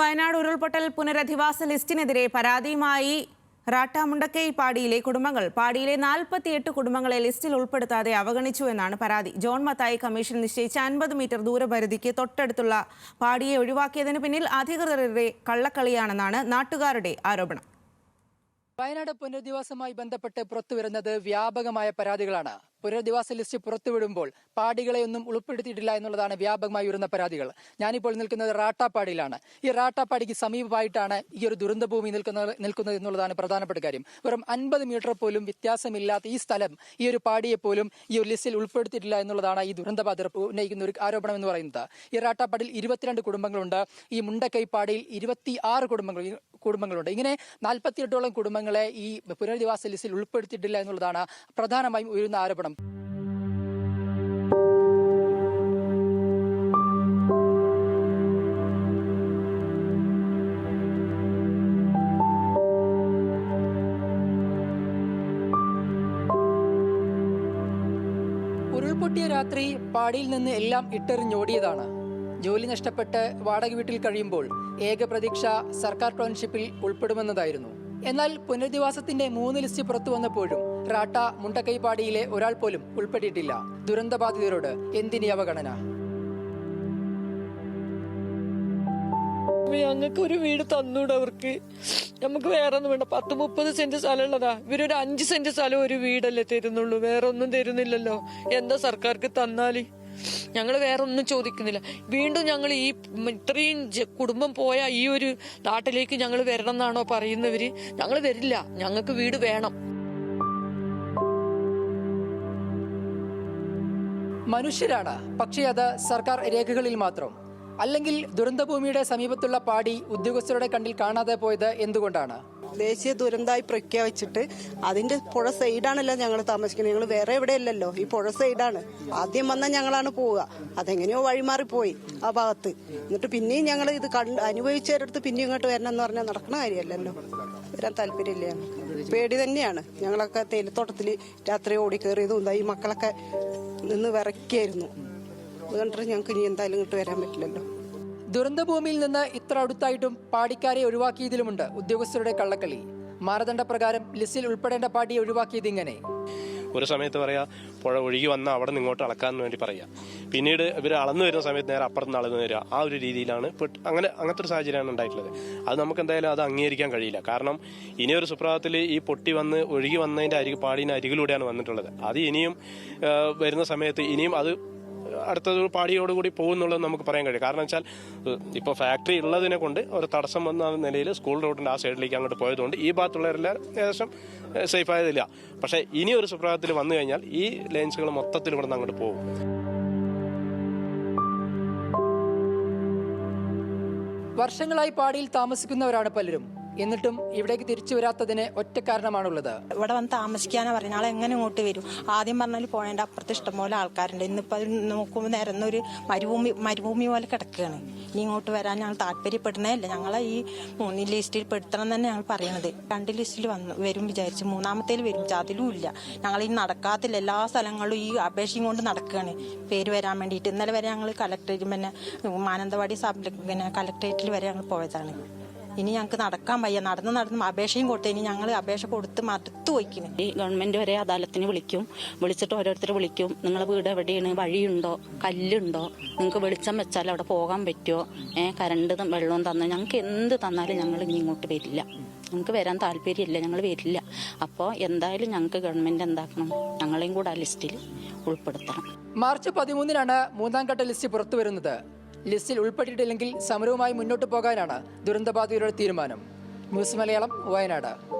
വയനാട് ഉരുൾപൊട്ടൽ പുനരധിവാസ ലിസ്റ്റിനെതിരെ പരാതിയുമായി റാട്ടാമുണ്ടക്കൈ പാടിയിലെ കുടുംബങ്ങൾ. പാടിയിലെ നാൽപ്പത്തിയെട്ട് കുടുംബങ്ങളെ ലിസ്റ്റിൽ ഉൾപ്പെടുത്താതെ അവഗണിച്ചു എന്നാണ് പരാതി. ജോൺ മത്തായി കമ്മീഷൻ നിശ്ചയിച്ച അൻപത് മീറ്റർ ദൂരപരിധിക്ക് തൊട്ടടുത്തുള്ള പാടിയെ ഒഴിവാക്കിയതിന് പിന്നിൽ അധികൃതരുടെ കള്ളക്കളിയാണെന്നാണ് നാട്ടുകാരുടെ ആരോപണം. വയനാട് പുനരധിവാസവുമായി ബന്ധപ്പെട്ട് പുറത്തുവരുന്നത് വ്യാപകമായ പരാതികളാണ്. പുനരധിവാസ ലിസ്റ്റ് പുറത്തുവിടുമ്പോൾ പാടികളെ ഒന്നും ഉൾപ്പെടുത്തിയിട്ടില്ല എന്നുള്ളതാണ് വ്യാപകമായി ഉയർന്ന പരാതികൾ. ഞാനിപ്പോൾ നിൽക്കുന്നത് റാട്ടാപ്പാടിയിലാണ്. ഈ റാട്ടാപ്പാടിക്ക് സമീപമായിട്ടാണ് ഈ ഒരു ദുരന്തഭൂമി നിൽക്കുന്നത് നിൽക്കുന്നത് എന്നുള്ളതാണ് പ്രധാനപ്പെട്ട കാര്യം. വെറും അൻപത് മീറ്റർ പോലും വ്യത്യാസമില്ലാത്ത ഈ സ്ഥലം ഈ ഒരു പാടിയെ പോലും ഈ ഒരു ലിസ്റ്റിൽ ഉൾപ്പെടുത്തിയിട്ടില്ല എന്നുള്ളതാണ് ഈ ദുരന്ത ബാധിതർ ഉന്നയിക്കുന്ന ഒരു ആരോപണം എന്ന് പറയുന്നത്. ഈ റാട്ടാപ്പാടിയിൽ ഇരുപത്തിരണ്ട് കുടുംബങ്ങളുണ്ട്. ഈ മുണ്ടക്കൈപ്പാടിയിൽ ഇരുപത്തി ആറ് കുടുംബങ്ങൾ കുടുംബങ്ങളുണ്ട്. ഇങ്ങനെ നാൽപ്പത്തിയെട്ടോളം കുടുംബങ്ങളെ ഈ പുനരധിവാസ ലിസ്റ്റിൽ ഉൾപ്പെടുത്തിയിട്ടില്ല എന്നുള്ളതാണ് പ്രധാനമായും ഉയരുന്ന ആരോപണം. ഉരുൾപൊട്ടിയ രാത്രി പാടിയിൽ നിന്ന് എല്ലാം ഇട്ടെറിഞ്ഞോടിയതാണ് ജോലി നഷ്ടപ്പെട്ട് വാടക വീട്ടിൽ കഴിയുമ്പോൾ ഏക പ്രതീക്ഷ സർക്കാർ ടൗൺഷിപ്പിൽ ഉൾപ്പെടുമെന്നതായിരുന്നു. എന്നാൽ പുനരധിവാസത്തിന്റെ മൂന്ന് ലിസ്റ്റ് പുറത്തു വന്നപ്പോഴും റാട്ട മുണ്ടക്കൈപ്പാടിയിലെ ഒരാൾ പോലും ഉൾപ്പെട്ടിട്ടില്ല. ദുരന്തബാധിതരോട് എന്തിനി അവഗണന? ഞങ്ങൾക്ക് ഒരു വീട് തന്നൂടെ അവർക്ക്. നമുക്ക് വേറെ ഒന്നും വേണ്ട. പത്ത് മുപ്പത് സെന്റ് സ്ഥലം ഉള്ളതാ ഇവരൊരു അഞ്ച് സെന്റ് സ്ഥലം ഒരു വീടല്ലേ തരുന്നുള്ളൂ. വേറെ ഒന്നും തരുന്നില്ലല്ലോ. എന്താ സർക്കാർക്ക് തന്നാൽ? ഞങ്ങൾ വേറെ ഒന്നും ചോദിക്കുന്നില്ല. വീണ്ടും ഞങ്ങൾ ഈ ഇത്രയും കുടുംബം പോയ ഈ ഒരു നാട്ടിലേക്ക് ഞങ്ങൾ വരണം എന്നാണോ പറയുന്നവര്? ഞങ്ങൾ വരില്ല. ഞങ്ങൾക്ക് വീട് വേണം. മനുഷ്യരാണ്. പക്ഷേ അത് സർക്കാർ രേഖകളിൽ മാത്രം. അല്ലെങ്കിൽ ദുരന്തഭൂമിയുടെ സമീപത്തുള്ള പാടി ഉദ്യോഗസ്ഥരുടെ കണ്ണിൽ കാണാതെ പോയത് എന്തുകൊണ്ടാണ്? ദേശീയ ദുരന്തമായി പ്രഖ്യാപിച്ചിട്ട് അതിന്റെ പുഴ സൈഡാണല്ലോ ഞങ്ങൾ താമസിക്കുന്നത്. ഞങ്ങൾ വേറെ എവിടെയല്ലല്ലോ? ഈ പുഴ സൈഡാണ്. ആദ്യം വന്നാൽ ഞങ്ങളാണ് പോവുക. അതെങ്ങനെയോ വഴിമാറിപ്പോയി ആ ഭാഗത്ത്. എന്നിട്ട് പിന്നെയും ഞങ്ങൾ ഇത് കണ്ട് അനുഭവിച്ചവരടുത്ത് പിന്നെയും ഇങ്ങോട്ട് വരണം എന്ന് പറഞ്ഞാൽ നടക്കുന്ന കാര്യമല്ലല്ലോ. വരാൻ താല്പര്യമില്ല. പേടി തന്നെയാണ്. ഞങ്ങളൊക്കെ തേയിലത്തോട്ടത്തിൽ രാത്രി ഓടി കയറിയതും ഇതാ ഈ മക്കളൊക്കെ നിന്ന് വിറക്കിയായിരുന്നു അതുകൊണ്ടിട്ട് ഞങ്ങൾക്ക് ഇനി എന്തായാലും ഇങ്ങോട്ട് വരാൻ പറ്റില്ലല്ലോ. ദുരന്തഭൂമിയിൽ നിന്ന് ഇത്ര അടുത്തായിട്ടും പാടിക്കാരെ ഒഴിവാക്കിയതിലുമുണ്ട് ഉദ്യോഗസ്ഥരുടെ കള്ളക്കളി. മാനദണ്ഡ പ്രകാരം ലിസ്റ്റിൽ ഉൾപ്പെടേണ്ട പാടിയെ ഒഴിവാക്കിയത് ഇങ്ങനെ. ഒരു സമയത്ത് പറയാ പുഴ ഒഴുകി വന്ന അവിടെ നിന്ന് ഇങ്ങോട്ട് അളക്കാൻ വേണ്ടി പറയാ. പിന്നീട് ഇവർ അളന്നു വരുന്ന സമയത്ത് നേരെ അപ്പുറത്ത് നിന്ന് അളന്നു വരിക ആ ഒരു രീതിയിലാണ് അങ്ങനെ അങ്ങനത്തെ ഒരു സാഹചര്യമാണ് ഉണ്ടായിട്ടുള്ളത്. അത് നമുക്ക് എന്തായാലും അത് അംഗീകരിക്കാൻ കഴിയില്ല. കാരണം ഇനി ഒരു സുപ്രഭാതത്തിൽ ഈ പൊട്ടി വന്ന് ഒഴുകി വന്നതിന്റെ അരികു പാടിന് അരികിലൂടെയാണ് വന്നിട്ടുള്ളത്. അത് ഇനിയും വരുന്ന സമയത്ത് ഇനിയും അത് അടുത്തത് പാടിയോടുകൂടി പോകുന്നുള്ളത് നമുക്ക് പറയാൻ കഴിയും. കാരണം വെച്ചാൽ ഇപ്പോൾ ഫാക്ടറി ഉള്ളതിനെ കൊണ്ട് ഒരു തടസ്സം വന്ന നിലയിൽ സ്കൂൾ റൂട്ടിന്റെ ആ സൈഡിലേക്ക് അങ്ങോട്ട് പോയതുകൊണ്ട് ഈ ഭാഗത്തുള്ളവരെല്ലാം ഏകദേശം സേഫ് ആയതില്ല. പക്ഷേ ഇനി ഒരു സുപ്രഭാതത്തിൽ വന്നു കഴിഞ്ഞാൽ ഈ ലൈൻസുകൾ മൊത്തത്തിൽ ഇവിടെ നിന്ന് അങ്ങോട്ട് പോകും. വർഷങ്ങളായി പാടിയിൽ താമസിക്കുന്നവരാണ് പലരും. എന്നിട്ടും ഇവിടേക്ക് തിരിച്ചു വരാത്തതിന് ഒറ്റ കാരണമാണുള്ളത്. ഇവിടെ വന്ന് താമസിക്കാനാ പറയുന്നത് ആളെ എങ്ങനെ ഇങ്ങോട്ട് വരും? ആദ്യം പറഞ്ഞാൽ പോയതിന്റെ അപ്പുറത്ത് ഇഷ്ടംപോലെ ആൾക്കാരുണ്ട്. ഇന്നിപ്പോ അത് നോക്കുമ്പോൾ നിരന്നൊരു മരുഭൂമി മരുഭൂമി പോലെ കിടക്കുകയാണ് ഇനി ഇങ്ങോട്ട് വരാൻ ഞങ്ങൾ താല്പര്യപ്പെടുന്നേ ഇല്ല ഞങ്ങളെ ഈ മൂന്ന് ലിസ്റ്റിൽ പെടുത്തണം തന്നെ ഞങ്ങൾ പറയണത്. രണ്ട് ലിസ്റ്റിൽ വന്നു വരും വിചാരിച്ചു. മൂന്നാമത്തേൽ വരും. അതിലും ഇല്ല. ഞങ്ങൾ ഈ നടക്കാത്തില്ല. എല്ലാ സ്ഥലങ്ങളും ഈ അപേക്ഷയും കൊണ്ട് നടക്കുകയാണ് പേര് വരാൻ വേണ്ടിയിട്ട്. ഇന്നലെ വരെ ഞങ്ങൾ കളക്ടറേറ്റ് പിന്നെ മാനന്തവാടി സബ് പിന്നെ കലക്ടറേറ്റിൽ വരെ ഞങ്ങൾ പോയതാണ്. ഇനി ഞങ്ങൾക്ക് നടക്കാൻ വയ്യ. നടന്ന് നടന്ന് അപേക്ഷയും കൊടുത്തു ഇനി ഞങ്ങൾ അപേക്ഷ കൊടുത്ത് മടുത്തു വയ്ക്കുന്നു ഈ ഗവൺമെന്റ് വരെ അദാലത്തിന് വിളിക്കും. വിളിച്ചിട്ട് ഓരോരുത്തർ വിളിക്കും. നിങ്ങളെ വീട് എവിടെയാണ്? വഴിയുണ്ടോ? കല്ലുണ്ടോ? നിങ്ങൾക്ക് വെളിച്ചം വെച്ചാൽ അവിടെ പോകാൻ പറ്റുമോ ഏഹ് കരണ്ട് വെള്ളവും തന്ന ഞങ്ങൾക്ക് എന്ത് തന്നാലും ഞങ്ങൾ ഇനി ഇങ്ങോട്ട് വരില്ല. ഞങ്ങൾക്ക് വരാൻ താല്പര്യമില്ല. ഞങ്ങൾ വരില്ല. അപ്പോൾ എന്തായാലും ഞങ്ങൾക്ക് ഗവൺമെന്റ് എന്താക്കണം? ഞങ്ങളെയും കൂടെ ആ ലിസ്റ്റിൽ ഉൾപ്പെടുത്തണം. മാർച്ച് പതിമൂന്നിനാണ് മൂന്നാം ഘട്ട ലിസ്റ്റ് പുറത്തു വരുന്നത്. ലിസ്റ്റിൽ ഉൾപ്പെട്ടിട്ടില്ലെങ്കിൽ സമരവുമായി മുന്നോട്ട് പോകാനാണ് ദുരന്തബാധിതരുടെ തീരുമാനം. ന്യൂസ് മലയാളം വയനാട്.